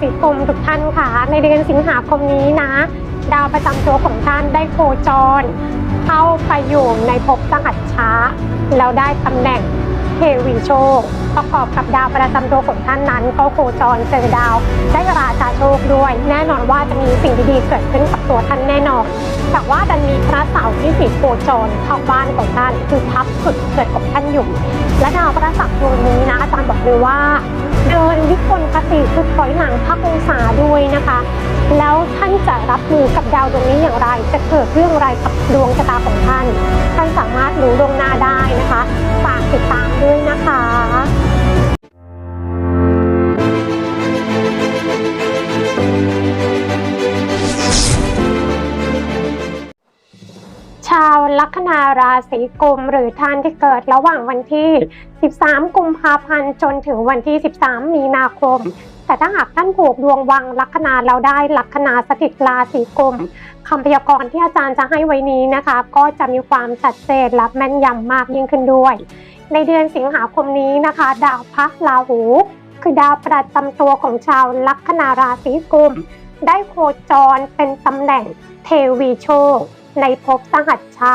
ศีกุมทุกท่านค่ะ ในเดือนสิงหาคมนี้นะ ดาวประจำตัวของท่านได้โคจร เข้าไปอยู่ในภพสหัสช้า แล้วได้ตำแหน่งเทวีโชค ประกอบกับดาวประจำตัวของท่านนั้น ก็โคจรเจอดาวได้ราชาโชคด้วย แน่นอนว่าจะมีสิ่งดีๆเกิดขึ้นกับตัวท่านแน่นอนแต่ว่าดันมีพระเสาร์ที่สีโคจรเข้าบ้านของท่านคือทับจุดเกิดของท่านอยู่ และดาวพระศักดิ์ดวงนี้นะอาจารย์บอกเลยว่า เดินวิกลคติคือถอยหลังพักองศาด้วยนะคะ แล้วท่านจะรับมือกับดาวดวงนี้อย่างไร จะเกิดเรื่องอะไรกับดวงชะตาของท่าน ท่านสามารถรู้ดวงหน้าได้นะคะฝากติดตามด้วยนะคะชาวลัคนาราศีกุมหรือท่านที่เกิดระหว่างวันที่ 13 กุมภาพันธ์จนถึงวันที่ 13 มีนาคม แต่ถ้าหากท่านผูกดวงวังลัคนาเราได้ลัคนาสถิตราศีกุมคำพยากรณ์ที่อาจารย์จะให้ไว้นี้นะคะ ก็จะมีความชัดเจนและแม่นยำมากยิ่งขึ้นด้วย ในเดือนสิงหาคมนี้นะคะ ดาวพระราหู คือดาวประจำตัวของชาวลัคนาราศีกุม ได้โคจรเป็นตำแหน่งเทวีโชค ในภพสหัสช้า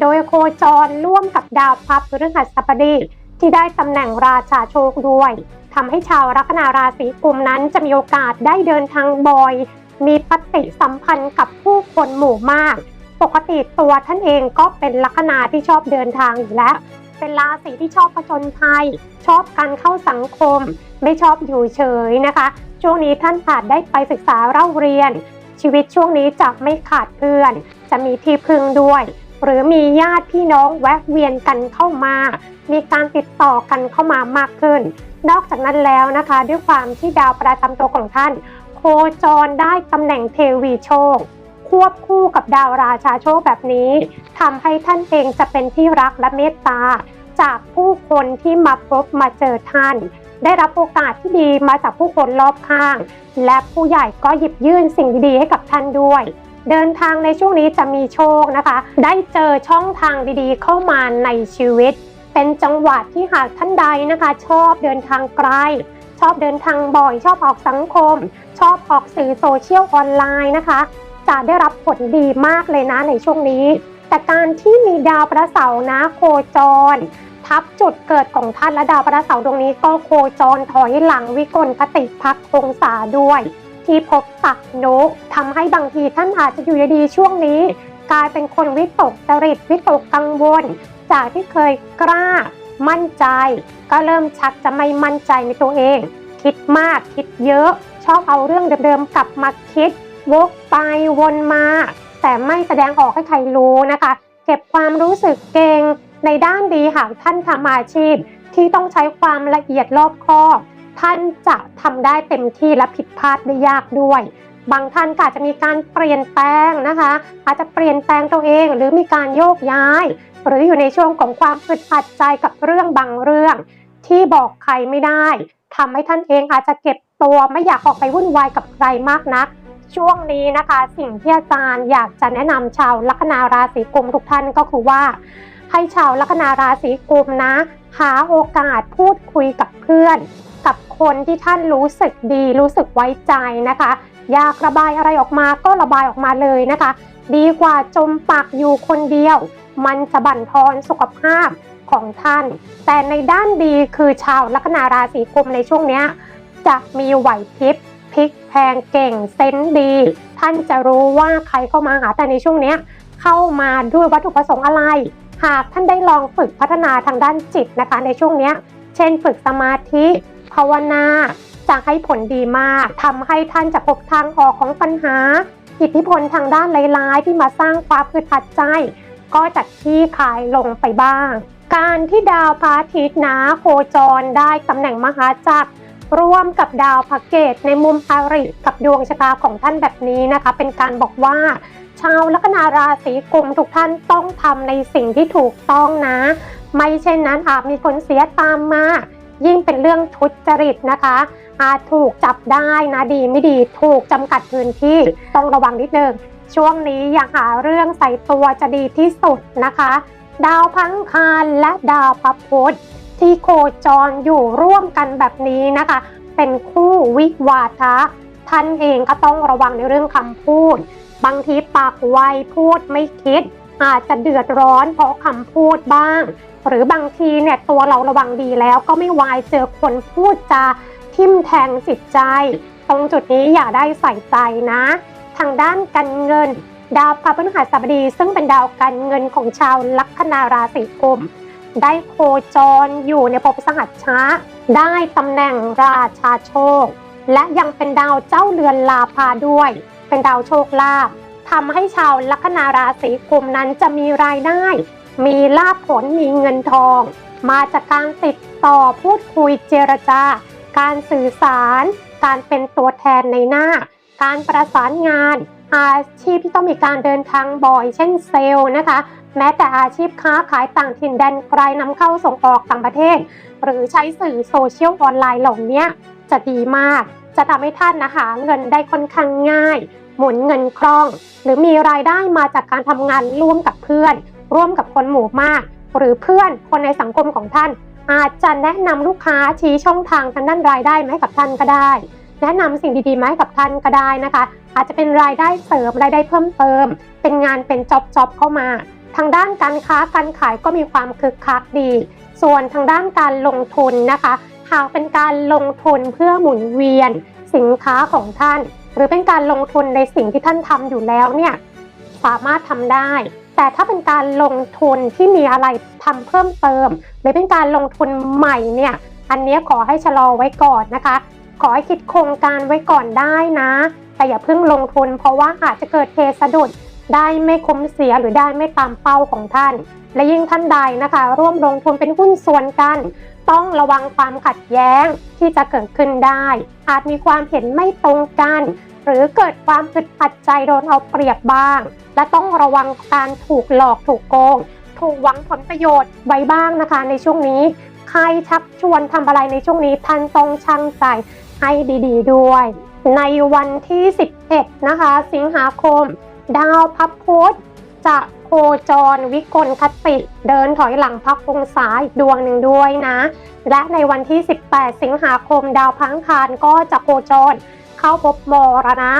โดยโคจรร่วมกับดาวพระพฤหัสบดี ที่ได้ตำแหน่งราชาโชคด้วยทำให้ชาวลัคนาราศีกุมนั้นจะมีโอกาสได้เดินทางบ่อย มีปฏิสัมพันธ์กับผู้คนหมู่มาก ปกติตัวท่านเองก็เป็นลัคนาที่ชอบเดินทางอยู่แล้ว เป็นราศีที่ชอบผจญภัย ชอบการเข้าสังคม ไม่ชอบอยู่เฉยนะคะ ช่วงนี้ท่านอาจได้ไปศึกษาเล่าเรียน ชีวิตช่วงนี้จะไม่ขาดเพื่อน จะมีที่พึ่งด้วย หรือมีญาติพี่น้องแวะเวียนกันเข้ามา มีการติดต่อกันเข้ามามากขึ้น นอกจากนั้นแล้วนะคะ ด้วยความที่ดาวประจำตัวของท่าน โคจรได้ตำแหน่งเทวีโชค ควบคู่กับดาวราชาโชคแบบนี้ทำให้ท่านเองจะเป็นที่รักและเมตตา จากผู้คนที่มาพบมาเจอท่านได้รับโอกาสที่ดีมาจากผู้คนรอบข้าง และผู้ใหญ่ก็หยิบยื่นสิ่งดีๆให้กับท่านด้วย เดินทางในช่วงนี้จะมีโชคนะคะ ได้เจอช่องทางดีๆ เข้ามาในชีวิต เป็นจังหวะที่หากท่านใดนะคะ ชอบเดินทางไกล ชอบเดินทางบ่อย ชอบออกสังคม ชอบออกสื่อโซเชียลออนไลน์นะคะ จะได้รับผลดีมากเลยนะในช่วงนี้ แต่การที่มีดาวพระเสาร์นะโคจร ทับจุดเกิดของท่านและดาวพระเสาร์ตรงนี้ก็โคจรถอยหลังวิกลคติพักองศาด้วย ที่พบตักนกทำให้บางทีท่านอาจจะอยู่ดีๆช่วงนี้ กลายเป็นคนวิตกจริตวิตกกังวล จากที่เคยกล้า มั่นใจ ก็เริ่มชักจะไม่มั่นใจในตัวเอง คิดมากคิดเยอะ ชอบเอาเรื่องเดิมๆกลับมาคิด วกไปวนมา แต่ไม่แสดงออกให้ใครรู้นะคะ เก็บความรู้สึกเก่งในด้านดีหากท่านทำอาชีพที่ต้องใช้ความละเอียดรอบคอบ ท่านจะทำได้เต็มที่และผิดพลาดได้ยากด้วย บางท่านก็อาจจะมีการเปลี่ยนแปลงนะคะ อาจจะเปลี่ยนแปลงตัวเองหรือมีการโยกย้าย หรืออยู่ในช่วงของความอึดอัดใจกับเรื่องบางเรื่อง ที่บอกใครไม่ได้ทำให้ท่านเองอาจจะเก็บตัวไม่อยากออกไปวุ่นวายกับใครมากนักช่วงนี้นะคะสิ่งที่อาจารย์อยากจะแนะนำชาวลัคนาราศีกุมทุกท่านก็คือว่า ให้ชาวลัคนาราศีกุมนะ หาโอกาสพูดคุยกับเพื่อน กับคนที่ท่านรู้สึกดี รู้สึกไว้ใจนะคะ อยากระบายอะไรออกมาก็ระบายออกมาเลยนะคะ ดีกว่าจมปักอยู่คนเดียว มันจะบั่นทอนสุขภาพของท่าน แต่ในด้านดีคือชาวลัคนาราศีกุมในช่วงนี้จะมีไหวพริบพลิกแพงเก่งเซนดี ท่านจะรู้ว่าใครเข้ามาหาแต่ในช่วงนี้เข้ามาด้วยวัตถุประสงค์อะไร หากท่านได้ลองฝึกพัฒนาทางด้านจิตนะคะ ในช่วงนี้เช่นฝึกสมาธิ ภาวนาจะให้ผลดีมากทำให้ท่านจะพบทางออกของปัญหา อิทธิพลทางด้านร้ายๆ ที่มาสร้างความอึดอัดใจ ก็จะคลี่คลายลงไปบ้าง การที่ดาวพระอาทิตย์นะโคจรได้ตำแหน่งมหาจักรร่วมกับดาวพระเกตในมุมอาริกับดวงชะตาของท่านแบบนี้นะคะ เป็นการบอกว่า ชาวลัคนาราศีกุมทุกท่านต้องทำในสิ่งที่ถูกต้องนะ ไม่เช่นนั้นอาจมีผลเสียตามมา ยิ่งเป็นเรื่องทุจริตนะคะอาจถูกจับได้นะดีไม่ดีถูกจำกัดพื้นที่ต้องระวังนิดนึงช่วงนี้อย่าหาเรื่องใส่ตัวจะดีที่สุดนะคะ ดาวพังคารและดาวพระพุธที่โคจรอยู่ร่วมกันแบบนี้นะคะเเป็นคู่วิวาทะท่านเองก็ต้องระวังในเรื่องคำพูด บางทีปากไวพูดไม่คิด อาจจะเดือดร้อนเพราะคำพูดบ้าง หรือบางทีเนี่ยตัวเราระวังดีแล้วก็ไม่วายเจอคนพูดจาทิ่มแทงจิตใจ ตรงจุดนี้อย่าได้ใส่ใจนะ ทางด้านการเงิน ดาวพระพฤหัสบดี ซึ่งเป็นดาวการเงินของชาวลัคนาราศีกุมได้โคจรอยู่ในภพสหัสช้า ได้ตำแหน่งราชาโชค และยังเป็นดาวเจ้าเรือนลาภาด้วย เป็นดาวโชคลาภทำให้ชาวลัคนาราศีกุมนั้นจะมีรายได้ มีลาภผลมีเงินทอง มาจากการติดต่อพูดคุยเจรจา การสื่อสาร การเป็นตัวแทนในหน้า การประสานงาน อาชีพที่ต้องมีการเดินทางบ่อย เช่นเซลล์นะคะ แม้แต่อาชีพค้าขายต่างถิ่นแดนไกลนำเข้าส่งออกต่างประเทศ หรือใช้สื่อโซเชียลออนไลน์เหล่านี้จะดีมาก จะทำให้ท่านนะคะเงินได้ค่อนข้างง่าย หมุนเงินคล่อง หรือมีรายได้มาจากการทำงานร่วมกับเพื่อน ร่วมกับคนหมู่มาก หรือเพื่อนคนในสังคมของท่าน อาจจะแนะนำลูกค้าชี้ช่องทางทางด้านรายได้มาให้กับท่านก็ได้ แนะนำสิ่งดีๆมาให้กับท่านก็ได้นะคะ อาจจะเป็นรายได้เสริมรายได้เพิ่มเติม เป็นงานเป็นจ็อบจ็อบเข้ามา ทางด้านการค้าการขายก็มีความคึกคักดี ส่วนทางด้านการลงทุนนะคะหากเป็นการลงทุนเพื่อหมุนเวียนสินค้าของท่าน หรือเป็นการลงทุนในสิ่งที่ท่านทำอยู่แล้วเนี่ย สามารถทำได้ แต่ถ้าเป็นการลงทุนที่มีอะไรทำเพิ่มเติม หรือเป็นการลงทุนใหม่เนี่ยอันนี้ขอให้ชะลอไว้ก่อนนะคะ ขอให้คิดโครงการไว้ก่อนได้นะ แต่อย่าเพิ่งลงทุน เพราะว่าอาจจะเกิดเหตุสะดุดได้ไม่คุ้มเสียหรือได้ไม่ตามเป้าของท่าน และยิ่งท่านใดนะคะ ร่วมลงทุนเป็นหุ้นส่วนกัน ต้องระวังความขัดแย้งที่จะเกิดขึ้นได้ อาจมีความเห็นไม่ตรงกัน รือเกิดความอึดอัดใจโดนเอาเปรียบบ้าง และต้องระวังการถูกหลอกถูกโกง ถูกหวังผลประโยชน์ไว้บ้างนะคะ ในช่วงนี้ ใครชักชวนทำอะไรในช่วงนี้ท่านต้องชั่งใจให้ดีๆด้วย ในวันที่ 11 นะคะ สิงหาคม ดาวพับพุธจะโคจรวิกลคติเดินถอยหลังพักองศาอีกดวงหนึ่งด้วยนะ และในวันที่ 18 สิงหาคมดาวพังคารก็จะโคจร เข้าพบมรณะ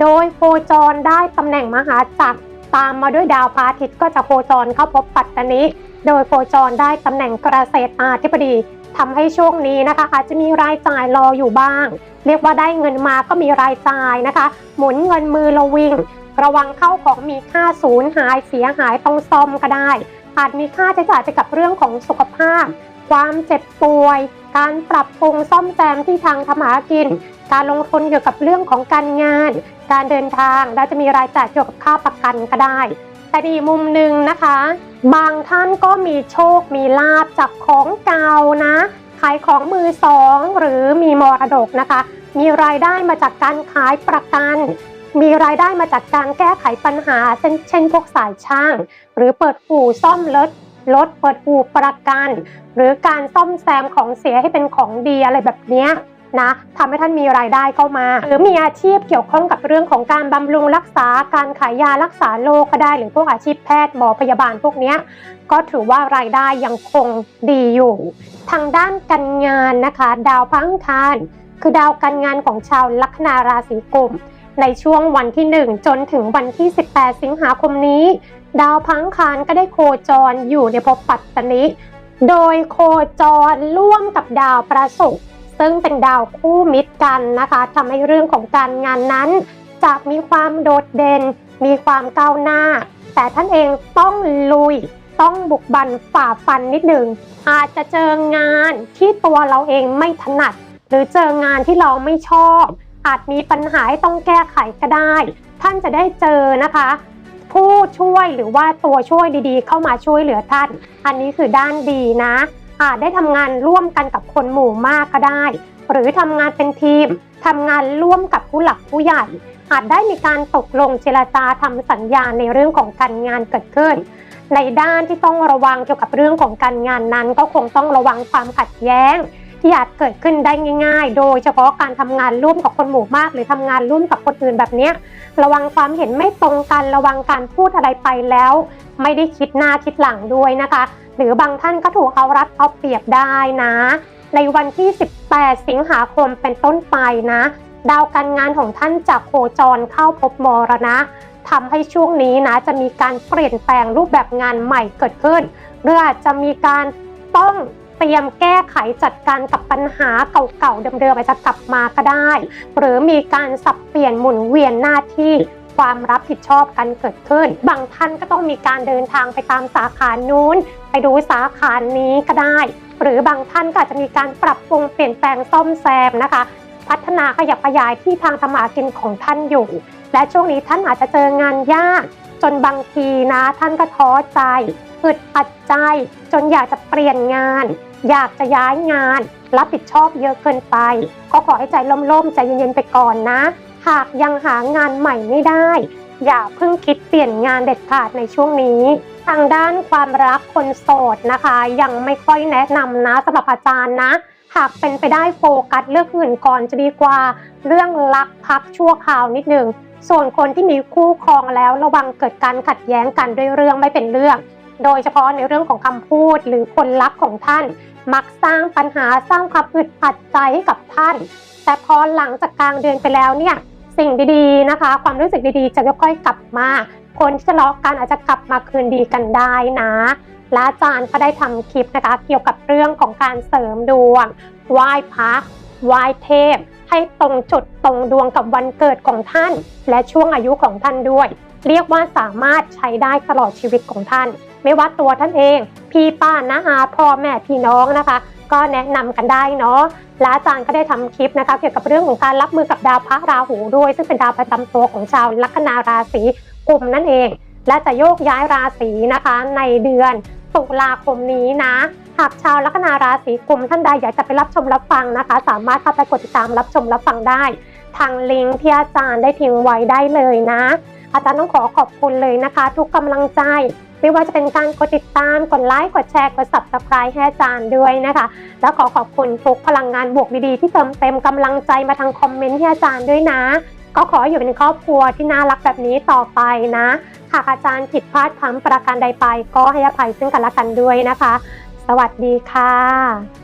โดยโคจรได้ตำแหน่งมหาจักรตามมาด้วยดาวพระอาทิตย์ก็จะโคจรเข้าพบปัตตานิโดยโคจรได้ตำแหน่งเกษตรอาธิบดีทำให้ช่วงนี้นะคะอาจจะมีรายจ่ายรออยู่บ้าง เรียกว่าได้เงินมาก็มีรายจ่ายนะคะ หมุนเงินมือระวิง ระวังเข้าของมีค่าสูญหายเสียหายต้องซ่อมก็ได้ อาจมีค่าใช้จ่ายไปกับเรื่องของสุขภาพ ความเจ็บป่วย การปรับปรุงซ่อมแซมที่ทางทำหากิน การลงทุนเกี่ยวกับเรื่องของการงาน การเดินทางและจะมีรายจ่ายเกี่ยวกับค่าประกันก็ได้ แต่อีกมุมหนึ่งนะคะ บางท่านก็มีโชคมีลาบจากของเก่านะขายของมือสองหรือมีมรดกนะคะ มีรายได้มาจากการขายประกัน มีรายได้มาจากการแก้ไขปัญหา เช่นเช่นพวกสายช่าง หรือเปิดอู่ซ่อมรถรถเปิดอู่ประกัน หรือการซ่อมแซมของเสียให้เป็นของดีอะไรแบบนี้ นะทำให้ท่านมีรายได้เข้ามา หรือมีอาชีพเกี่ยวข้องกับเรื่องของการบำรุงรักษาการขายยารักษาโรคก็ได้ หรือพวกอาชีพแพทย์หมอพยาบาลพวกนี้ก็ถือว่ารายได้ยังคงดีอยู่ ทางด้านการงานนะคะ ดาวพังคารคือดาวการงานของชาวลัคนาราศีกุมในช่วงวันที่ 1 จนถึงวันที่ 18 สิงหาคมนี้ ดาวพังคารก็ได้โคจรอยู่ในภพปัตตนิโดยโคจรร่วมกับดาวประศุกร์ ซึ่งเป็นดาวคู่มิตรกันนะคะทำให้เรื่องของการงานนั้น จะมีความโดดเด่น มีความก้าวหน้า แต่ท่านเองต้องลุย ต้องบุกบันฝ่าฟันนิดหนึ่ง อาจจะเจองานที่ตัวเราเองไม่ถนัด หรือเจองานที่เราไม่ชอบ อาจมีปัญหาให้ต้องแก้ไขก็ได้ ท่านจะได้เจอนะคะผู้ช่วยหรือว่าตัวช่วยดีๆ เข้ามาช่วยเหลือท่าน อันนี้คือด้านดีนะ อาจได้ทำงานร่วมกันกับคนหมู่มากก็ได้ หรือทำงานเป็นทีมทำงานร่วมกับผู้หลักผู้ใหญ่ อาจได้มีการตกลงเจรจาทำสัญญาในเรื่องของการงานเกิดขึ้น ในด้านที่ต้องระวังเกี่ยวกับเรื่องของการงานนั้น ก็คงต้องระวังความขัดแย้ง ที่อาจเกิดขึ้นได้ง่าย ๆ โดยเฉพาะการทำงานร่วมกับคนหมู่มาก หรือทำงานร่วมกับคนอื่นแบบนี้ ระวังความเห็นไม่ตรงกันระวังการพูดอะไรไปแล้ว ไม่ได้คิดหน้าคิดหลังด้วยนะคะ หรือบางท่านก็ถูกเอารัดเอาเปรียบได้นะ ในวันที่ 18 สิงหาคมเป็นต้นไปนะ ดาวการงานของท่านจะโคจรเข้าพบมรณะทำให้ช่วงนี้นะจะมีการเปลี่ยนแปลงรูปแบบงานใหม่เกิดขึ้นหรืออาจจะมีการต้อง เตรียมแก้ไขจัดการกับปัญหาเก่าๆเดิมๆอาจจะกลับมาก็ได้ หรือมีการสับเปลี่ยนหมุนเวียนหน้าที่ความรับผิดชอบกันเกิดขึ้น บางท่านก็ต้องมีการเดินทางไปตามสาขานู้น ไปดูสาขานี้ก็ได้ หรือบางท่านก็อาจจะมีการปรับปรุงเปลี่ยนแปลงซ่อมแซมนะคะ พัฒนาขยับขยายที่ทางทำมาหากินของท่านอยู่ และช่วงนี้ท่านอาจจะเจองานยาก จนบางทีนะท่านก็ท้อใจ อึดอัดใจ จนอยากจะเปลี่ยนงาน อยากจะย้ายงาน รับผิดชอบเยอะเกินไป ก็ขอให้ใจล่มๆใจเย็นๆไปก่อนนะ หากยังหางานใหม่ไม่ได้ อย่าเพิ่งคิดเปลี่ยนงานเด็ดขาดในช่วงนี้ทางด้านความรักคนโสดนะคะ ยังไม่ค่อยแนะนำนะสำหรับอาจารย์นะ หากเป็นไปได้โฟกัสเรื่องอื่นก่อนจะดีกว่า เรื่องรักพักชั่วคราวนิดหนึ่งส่วนคนที่มีคู่ครองแล้วระวังเกิดการขัดแย้งกันด้วยเรื่องไม่เป็นเรื่อง โดยเฉพาะในเรื่องของคำพูดหรือคนรักของท่าน มักสร้างปัญหาสร้างความอึดอัดใจให้กับท่าน แต่พอหลังจากกลางเดือนไปแล้วเนี่ยสิ่งดีๆนะคะ ความรู้สึกดีๆ จะค่อยๆกลับมา คนที่ทะเลาะกันอาจจะกลับมาคืนดีกันได้นะและอาจารย์ก็ได้ทำคลิปนะคะ เกี่ยวกับเรื่องของการเสริมดวงไหว้พระไหว้เทพ ให้ตรงจุดตรงดวงกับวันเกิดของท่าน และช่วงอายุของท่านด้วย เรียกว่าสามารถใช้ได้ตลอดชีวิตของท่าน ไม่ว่าตัวท่านเอง พี่ป้านะอาพ่อแม่พี่น้องนะคะ ก็แนะนำกันได้เนาะและอาจารย์ก็ได้ทำคลิปนะคะ เกี่ยวกับเรื่องของการรับมือกับดาวพระราหูด้วย ซึ่งเป็นดาวประจำตัวของชาวลัคนาราศีกลุ่มนั่นเอง และจะโยกย้ายราศีนะคะ ในเดือนตุลาคมนี้นะหากชาวลัคนาราศีกุมท่านใดอยากจะไปรับชมรับฟังนะคะ สามารถเข้าไปกดติดตามรับชมรับฟังได้ ทางลิงก์ที่อาจารย์ได้ทิ้งไว้ได้เลยนะ อาจารย์ต้องขอขอบคุณเลยนะคะ ทุกกำลังใจ ไม่ว่าจะเป็นการกดติดตาม กดไลค์ กดแชร์ กด subscribe ให้อาจารย์ด้วยนะคะ แล้วขอขอบคุณทุกพลังงานบวกดีๆ ที่เติมเต็มกำลังใจมาทางคอมเมนต์ที่อาจารย์ด้วยนะก็ขออยู่เป็นครอบครัวที่น่ารักแบบนี้ต่อไปนะหากอาจารย์ผิดพลาดครั้งประการใดไป ก็ให้อภัยซึ่งกันและกันด้วยนะคะ สวัสดีค่ะ